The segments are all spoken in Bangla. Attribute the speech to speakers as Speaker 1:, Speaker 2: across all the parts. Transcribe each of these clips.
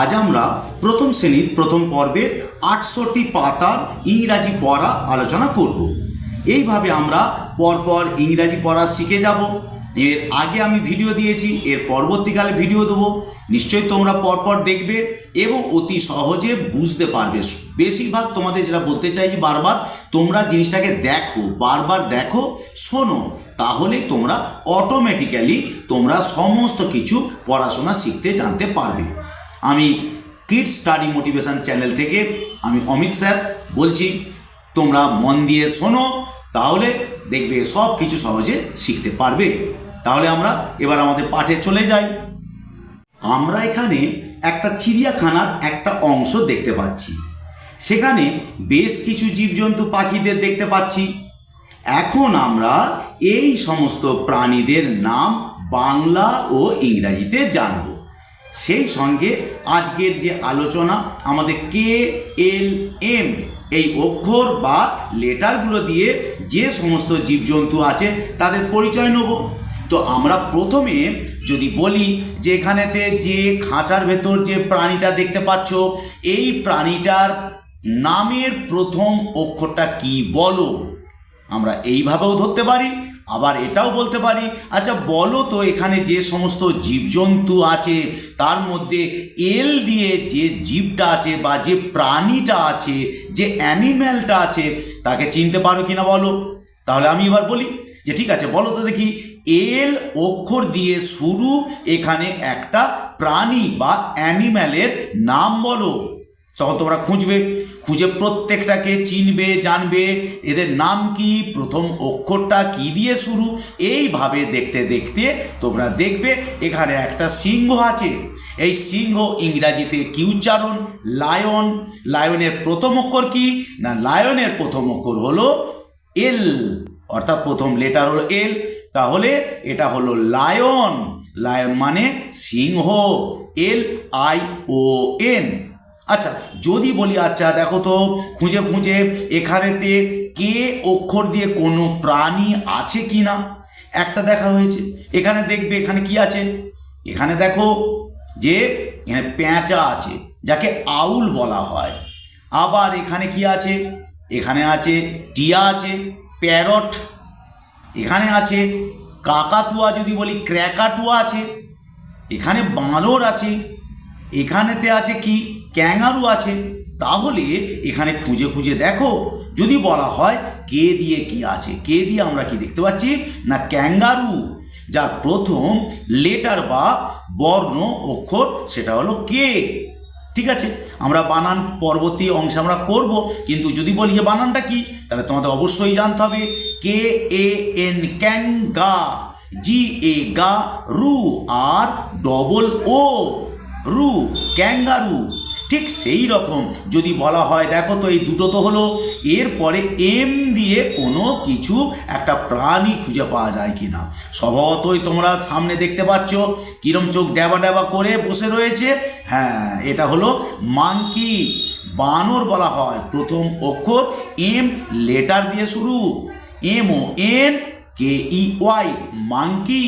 Speaker 1: আজ আমরা প্রথম শ্রেণির প্রথম পর্বের আটষট্টি পাতার ইংরাজি পড়া আলোচনা করব। এইভাবে আমরা পরপর ইংরাজি পড়া শিখে যাব। এর আগে আমি ভিডিও দিয়েছি, এর পরবর্তীকালে ভিডিও দেবো। নিশ্চয়ই তোমরা পরপর দেখবে এবং অতি সহজে বুঝতে পারবে। বেশিরভাগ তোমাদের যেটা বলতে চাইছি বারবার, তোমরা জিনিসটাকে দেখো, বারবার দেখো, শোনো তাহলেই তোমরা অটোমেটিক্যালি তোমরা সমস্ত কিছু পড়াশোনা শিখতে জানতে পারবে। আমি কিড স্টাডি মোটিভেশন চ্যানেল থেকে আমি অমিত স্যার বলছি, তোমরা মন দিয়ে শোনো, তাহলে দেখবে সব কিছু সহজে শিখতে পারবে। তাহলে আমরা এবার আমাদের পাঠে চলে যাই। আমরা এখানে একটা চিড়িয়াখানার একটা অংশ দেখতে পাচ্ছি। সেখানে বেশ কিছু জীবজন্তু পাখিদের দেখতে পাচ্ছি। এখন আমরা এই সমস্ত প্রাণীদের নাম বাংলা ও ইংরাজিতে জানব। সেই সঙ্গে আজকের যে আলোচনা, আমাদের কে এল এম, এই অক্ষর বা লেটারগুলো দিয়ে যে সমস্ত জীবজন্তু আছে, তাদের পরিচয় নেব। তো আমরা প্রথমে যদি বলি যে এখানেতে যে খাঁচার ভেতর যে প্রাণীটা দেখতে পাচ্ছ, এই প্রাণীটার নামের প্রথম অক্ষরটা কি বলো? আমরা এইভাবেও ধরতে পারি। আবার এটাও বলতে পারি আচ্ছা বলো তো এখানে যে সমস্ত জীবজন্তু আছে, তার মধ্যে এল দিয়ে যে জীবটা আছে বা যে প্রাণীটা আছে, যে অ্যানিম্যালটা আছে, তাকে চিনতে পারো কিনা বলো? তাহলে আমি এবার বলি যে ঠিক আছে, বলো তো দেখি, এল অক্ষর দিয়ে শুরু এখানে একটা প্রাণী বা অ্যানিম্যালের নাম বলো। তখন তোমরা খুঁজবে, খুঁজে প্রত্যেকটাকে চিনবে, জানবে, এদের নাম কি, প্রথম অক্ষরটা কি দিয়ে শুরু, এইভাবে দেখতে দেখতে তোমরা দেখবে, এখানে একটা সিংহ আছে। এই সিংহ ইংরাজিতে কি উচ্চারণ? লায়ন। লায়নের প্রথম অক্ষর কি? না, লায়নের প্রথম অক্ষর হলো এল, অর্থাৎ প্রথম লেটার হলো এল। তাহলে এটা হলো লায়ন। লায়ন মানে সিংহ। L I O N. আচ্ছা যদি বলি আচ্ছা দেখো তো, খুঁজে খুঁজে এখানেতে কে অক্ষর দিয়ে কোনো প্রাণী আছে কি না? একটা দেখা হয়েছে। এখানে দেখবে, এখানে কি আছে? এখানে দেখো যে, এখানে পেঁচা আছে, যাকে আউল বলা হয়। আবার এখানে কি আছে? এখানে আছে টিয়া আছে, প্যারট। এখানে আছে কাকাতুয়া, যদি বলি, ক্র্যাকাটুয়া আছে। এখানে বাঁদর আছে। এখানেতে আছে কি? ক্যাঙ্গারু আছে তাহলে এখানে খুঁজে খুঁজে দেখো। যদি বলা হয় কে দিয়ে কি আছে, কে দিয়ে আমরা কি দেখতে পাচ্ছি? না, ক্যাঙ্গারু, যার প্রথম লেটার বা বর্ণ অক্ষর সেটা হলো কে। ঠিক আছে? আমরা বানান পরবর্তী অংশে আমরা করব, কিন্তু যদি বলি যে বানানটা কি, তাহলে তোমাদের অবশ্যই জানতে হবে। কে, এ, এন ক্যাঙ্গা জি, এ, গা, রু, আর, ডবল ও, রু, ক্যাঙ্গারু। ঠিক সেই রকম। যদি বলা হয়, দেখো তো এই দুটো তো হলো, এরপরে এম দিয়ে কোনো কিছু একটা প্রাণী খুঁজে পাওয়া যায় কি না স্বভাবতই তোমরা সামনে দেখতে পাচ্ছ, কিরম চোখ ড্যাবা ড্যাবা করে বসে রয়েছে। হ্যাঁ এটা হলো মাংকি। বানর বলা হয়, প্রথম অক্ষর এম, লেটার দিয়ে শুরু। M O N, K E Y, monkey.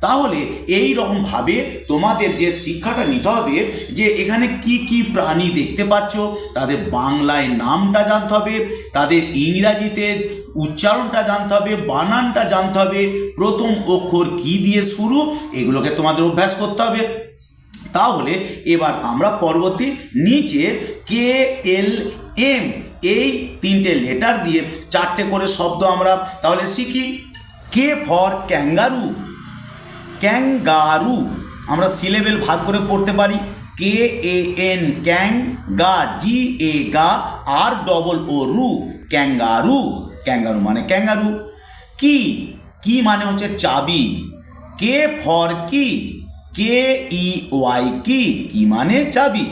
Speaker 1: তাহলে এই রকমভাবে তোমাদের যে শিক্ষাটা নিতে হবে, যে এখানে কি কি প্রাণী দেখতে পাচ্ছ, তাদের বাংলায় নামটা জানতে হবে, তাদের ইংরাজিতে উচ্চারণটা জানতে হবে, বানানটা জানতে হবে, প্রথম অক্ষর কি দিয়ে শুরু, এগুলোকে তোমাদের অভ্যাস করতে হবে। তাহলে এবার আমরা পরবর্তী নিচে কে এল এম এই তিনটে লেটার দিয়ে চারটে করে শব্দ আমরা তাহলে শিখি। K for kangaroo kangaroo. আমরা সিলেবেল ভাগ করে পড়তে পারি। কে এ এন ক্যাং গা জি এ গা আর ডবল ও রু, ক্যাঙ্গারু। ক্যাঙ্গারু মানে ক্যাঙ্গারু। কি? কি মানে হচ্ছে চাবি? কে ফর কি? কে ই ওয়াই কি? কি মানে চাবি?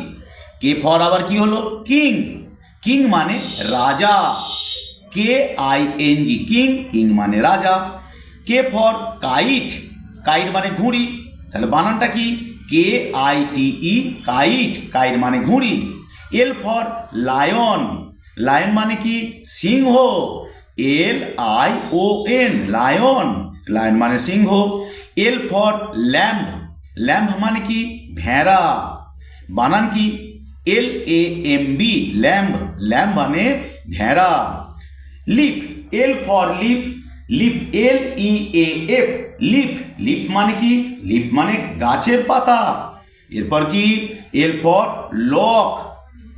Speaker 1: কে ফর আবার কি হলো? কিং। কিং মানে রাজা। K I N G, king. King মানে রাজা। K for kite? কাইট মানে ঘুড়ি। তাহলে বানানটা কি? K I T E kite. Kite মানে ঘুড়ি। এল ফর লায়ন লায়ন মানে কি? সিংহ। L I O N lion lion মানে সিংহ। এল ফর ল্যাম্প ল্যাম্প মানে কি? ভেড়া। বানান কি? L A M B lamb lamb মানে ভেড়া। Leaf L for leaf leaf L E A F. Leaf leaf মানে কি? লিপ মানে গাছের পাতা। এরপর কি? L for lock.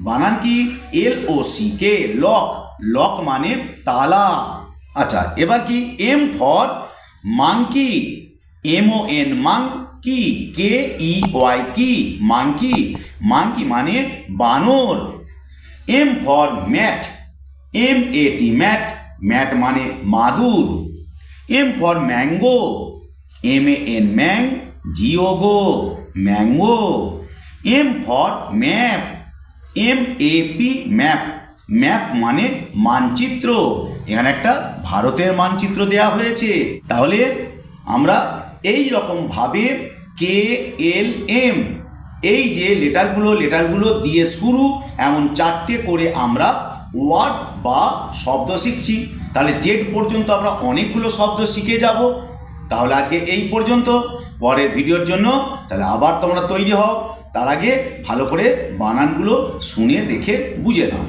Speaker 1: বানান কি? L O C K, lock. Lock মানে তালা। আচ্ছা এবার কি? M for monkey. M O N, monkey. K E Y কি? মাংকি। মাংকি মানে বানর। M for mat. M A T mat. Mat মানে মাদুর। M for mango. M A N mang, G O go, mango. M for map. M A P map. Map মানে মানচিত্র। এখানে একটা ভারতের মানচিত্র দেয়া হয়েছে। তাহলে আমরা এই রকমভাবে কে এল এম, এই যে লেটারগুলো লেটারগুলো দিয়ে শুরু, এমন চারটে করে আমরা ওয়ার্ড বা শব্দ শিখছি, তাহলে জেড পর্যন্ত আমরা অনেকগুলো শব্দ শিখে যাব। তাহলে আজকে এই পর্যন্ত। পরের ভিডিওর জন্য তাহলে আবার তোমরা তৈরি হও। তার আগে ভালো করে বানানগুলো শুনে দেখে বুঝে নাও।